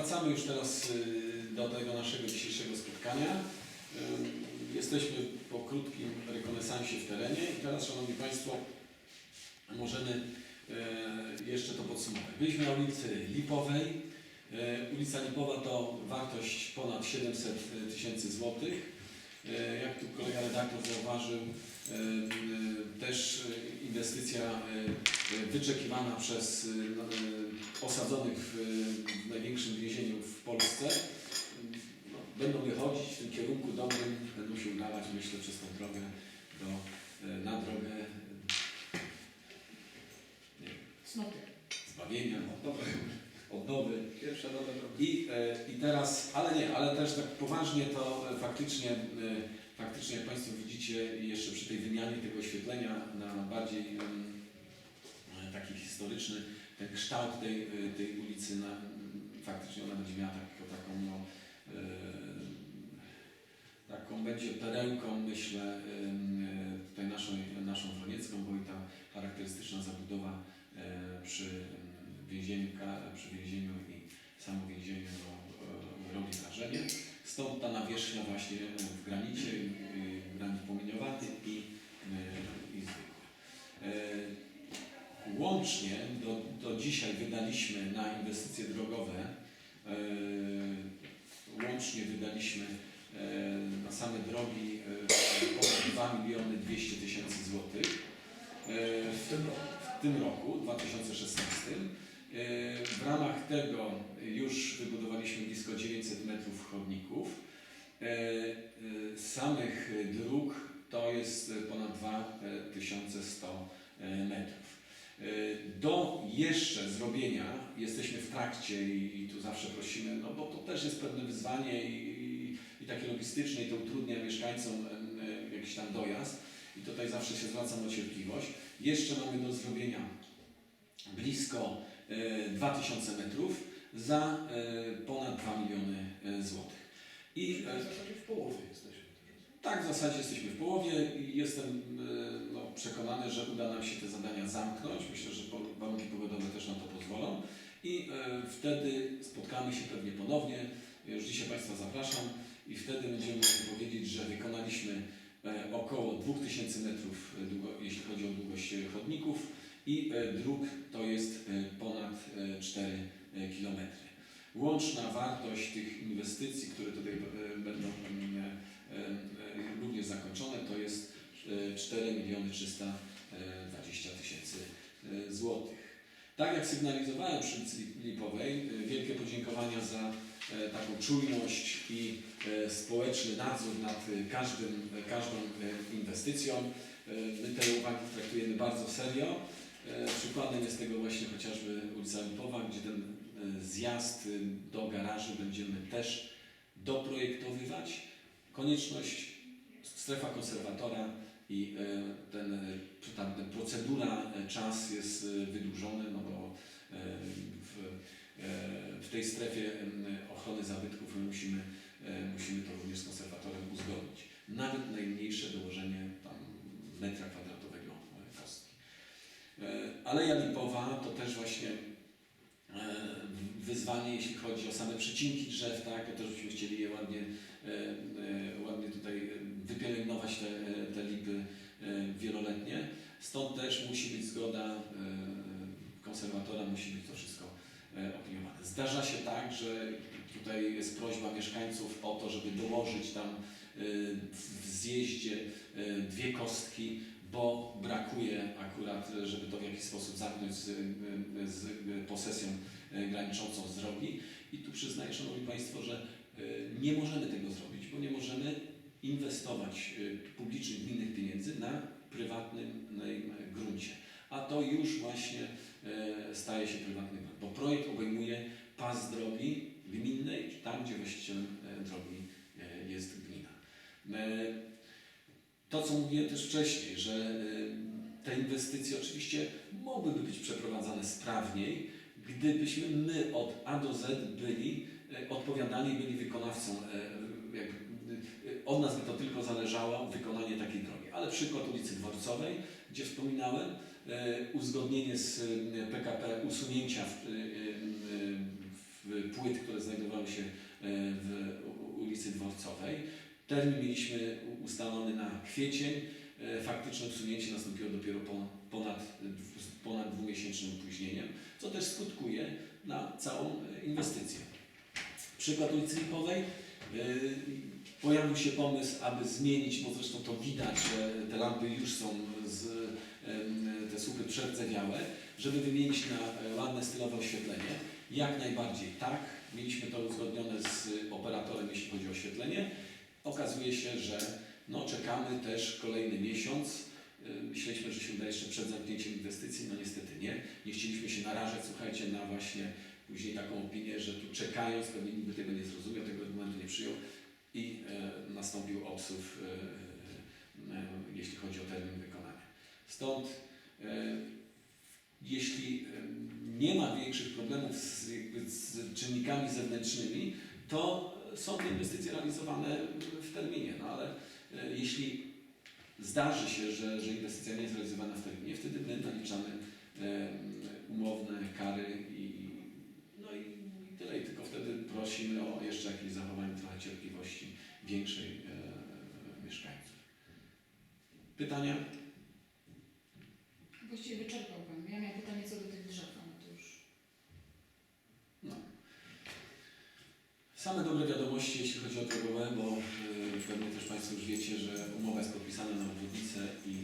Wracamy już teraz y, do tego naszego dzisiejszego spotkania. Y, Jesteśmy po krótkim rekonesansie w terenie i teraz, Szanowni Państwo, możemy y, jeszcze to podsumować. Byliśmy na ulicy Lipowej. Ulica Lipowa to wartość ponad 700 tysięcy złotych. Y, Jak tu kolega redaktor zauważył, y, y, też inwestycja wyczekiwana przez no, osadzonych w, największym więzieniu w Polsce. No, będą wychodzić w tym kierunku dobrym, będą się udawać, myślę, przez tą drogę do, na drogę nie wiem, Smutek. Odnowy. Pierwsza nowa. I, e, I teraz, ale nie, ale też tak poważnie to e, faktycznie, e, faktycznie jak Państwo widzicie jeszcze przy tej wymianie tego oświetlenia na bardziej e, taki historyczny, ten kształt tej, tej ulicy, na, faktycznie ona będzie miała taką, taką no, taką będzie perełką, myślę, tutaj naszą, naszą Wroniecką, bo i ta charakterystyczna zabudowa przy em, więzieniu, ka- przy więzieniu i samo więzienie no, e, robi wrażenie. Stąd ta nawierzchnia właśnie w granicie, e, granit płomieniowaty i, e, i zwykły. E, Łącznie do, do dzisiaj wydaliśmy na inwestycje drogowe, e, łącznie wydaliśmy e, na same drogi e, ponad 2 miliony 200 tysięcy złotych. E, w tym roku, 2016. E, W ramach tego już wybudowaliśmy blisko 900 metrów chodników. E, e, Samych dróg to jest ponad 2100 e, metrów. Do jeszcze zrobienia jesteśmy w trakcie i, tu zawsze prosimy, no bo to też jest pewne wyzwanie i, i, takie logistyczne i to utrudnia mieszkańcom jakiś tam dojazd i tutaj zawsze się zwracam o cierpliwość. Jeszcze mamy do zrobienia blisko 2000 metrów za e, ponad 2 miliony e, złotych. I W e, zasadzie w połowie jesteśmy tak w zasadzie jesteśmy w połowie i jestem e, no, przekonany, że uda nam się te zadania zamknąć. Myślę, że warunki pogodowe też na to pozwolą i e, wtedy spotkamy się pewnie ponownie. Już dzisiaj Państwa zapraszam i wtedy będziemy mogli powiedzieć, że wykonaliśmy e, około 2000 metrów, e, jeśli chodzi o długość e, chodników i e, dróg to jest e, ponad e, 4 e, kilometry. Łączna wartość tych inwestycji, które tutaj będą mm, również zakończone, to jest e, 4 miliony 320 tysięcy złotych. Tak jak sygnalizowałem przy ulicy Lipowej, wielkie podziękowania za taką czujność i społeczny nadzór nad każdym, każdą inwestycją. My te uwagi traktujemy bardzo serio. E, Przykładem jest tego właśnie chociażby ulica Lipowa, gdzie ten e, zjazd e, do garaży będziemy też doprojektowywać. Konieczność strefa konserwatora i e, ten, tam, ten procedura, czas jest wydłużony, no bo w, w tej strefie ochrony zabytków my musimy, musimy to również z konserwatorem uzgodnić. Nawet najmniejsze dołożenie tam metra kwadratowego e, kostki. E, Aleja Lipowa to też właśnie e, wyzwanie, jeśli chodzi o same przecinki drzew, tak, to też byśmy chcieli je ładnie, e, e, ładnie tutaj wypielęgnować te, te lipy wieloletnie. Stąd też musi być zgoda konserwatora, musi być to wszystko opiniowane. Zdarza się tak, że tutaj jest prośba mieszkańców o to, żeby dołożyć tam w zjeździe dwie kostki, bo brakuje akurat, żeby to w jakiś sposób zamknąć z, z posesją e, graniczącą z drogi. I tu przyznaję, Szanowni Państwo, że e, nie możemy tego zrobić, bo nie możemy inwestować e, publicznych, gminnych pieniędzy na prywatnym gruncie. A to już właśnie staje się prywatny grunt, bo projekt obejmuje pas drogi gminnej, tam gdzie właścicielem drogi jest gmina. To, co mówiłem też wcześniej, że e, te inwestycje oczywiście mogłyby być przeprowadzane sprawniej, gdybyśmy my od A do Z byli, e, odpowiadali, byli wykonawcą, e, jakby, e, od nas by to tylko zależało wykonanie takiej drogi. Ale przykład ulicy Dworcowej, gdzie wspominałem, uzgodnienie z PKP usunięcia w, w płyt, które znajdowały się w ulicy Dworcowej. Termin mieliśmy ustalony na kwiecień. E, Faktyczne usunięcie nastąpiło dopiero po ponad, ponad dwumiesięcznym opóźnieniem, co też skutkuje na całą e, inwestycję. Przykład ulicy Lipowej. Yy, Pojawił się pomysł, aby zmienić, bo zresztą to widać, te lampy już są z, te słupy przerdzewiałe, żeby wymienić na e, ładne, stylowe oświetlenie. Jak najbardziej tak. Mieliśmy to uzgodnione z operatorem, jeśli chodzi o oświetlenie. Okazuje się, że no, czekamy też kolejny miesiąc. Yy, Myśleliśmy, że się uda jeszcze przed zamknięciem inwestycji, no niestety nie. Nie chcieliśmy się narażać, słuchajcie, na właśnie później taką opinię, że tu czekając, pewnie nikt by tego nie zrozumiał, tego argumentu nie przyjął i e, nastąpił obsów, e, e, jeśli chodzi o termin wykonania. Stąd, e, jeśli e, nie ma większych problemów z, z czynnikami zewnętrznymi, to są te inwestycje realizowane w terminie. No ale e, jeśli zdarzy się, że, że inwestycja nie jest realizowana w terminie, wtedy my naliczamy e, umowne kary i, no i, i tyle. I tylko wtedy prosimy o jeszcze jakieś zachowanie trochę cierpliwości większej e, mieszkańców. Pytania? Właściwie wyczerpał Pan. Ja miałam pytanie co do tych drzew, ale to już... No. Same dobre wiadomości, jeśli chodzi o drogowę, bo y, pewnie też Państwo już wiecie, że umowa jest podpisana na obwodnicę i